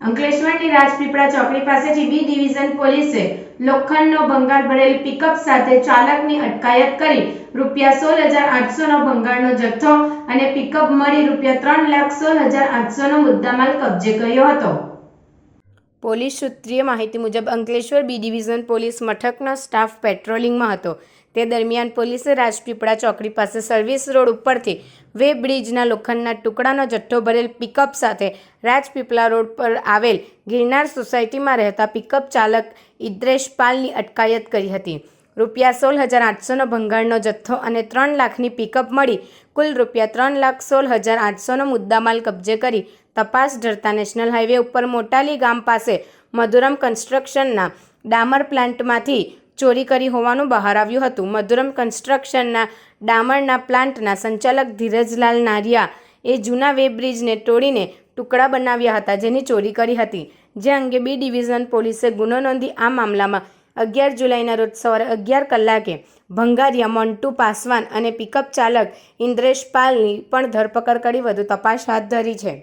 અંકલેશ્વરની રાજપીપળા ચોકડી પાસેથી B division પોલીસે લોખંડનો ભંગાર ભરેલ પિકઅપ સાથે ચાલકની અટકાયત કરી રૂપિયા સોળ હજાર આઠસોનો ભંગારનો જથ્થો અને પિકઅપ મળી રૂપિયા ત્રણ લાખ સોળ હજાર આઠસોનો મુદ્દામાલ કબજે કર્યો હતો. પોલીસ સૂત્રીય માહિતી મુજબ અંકલેશ્વર બી ડિવિઝન પોલીસ મથકનો સ્ટાફ પેટ્રોલિંગમાં હતો. તે દરમિયાન પોલીસે રાજપીપળા ચોકડી પાસે સર્વિસ રોડ ઉપરથી વે બ્રિજના લોખંડના ટુકડાનો જથ્થો ભરેલ પિકઅપ સાથે રાજપીપળા રોડ પર આવેલ ગિરનાર સોસાયટીમાં રહેતા પિકઅપ ચાલક ઇદ્રેશ પાલની અટકાયત કરી હતી. રૂપિયા સોળ હજાર આઠસોનો ભંગારનો જથ્થો અને ત્રણ લાખની પિકઅપ મળી. કુલ રૂપિયા ત્રણ લાખ સોળ હજાર આઠસોનો મુદ્દામાલ કબજે કરી તપાસ ઢરતા નેશનલ હાઈવે ઉપર મોટાલી ગામ પાસે મધુરમ કન્સ્ટ્રક્શનના ડામર પ્લાન્ટમાંથી ચોરી કરી હોવાનું બહાર આવ્યું હતું. મધુરમ કન્સ્ટ્રક્શનના ડામરના પ્લાન્ટના સંચાલક ધીરજલાલ નારિયા એ જૂના વેબ બ્રિજને તોડીને ટુકડા બનાવ્યા હતા જેની ચોરી કરી હતી. જે અંગે બી ડિવિઝન પોલીસે ગુનો નોંધી આ મામલામાં અગિયાર જુલાઈના રોજ સવારે અગિયાર કલાકે ભંગારિયા, મોન્ટુ, પાસવાન અને પિકઅપ ચાલક ઇન્દ્રેશ પાલની પણ ધરપકડ કરી. વધુ તપાસ હાથ ધરી છે.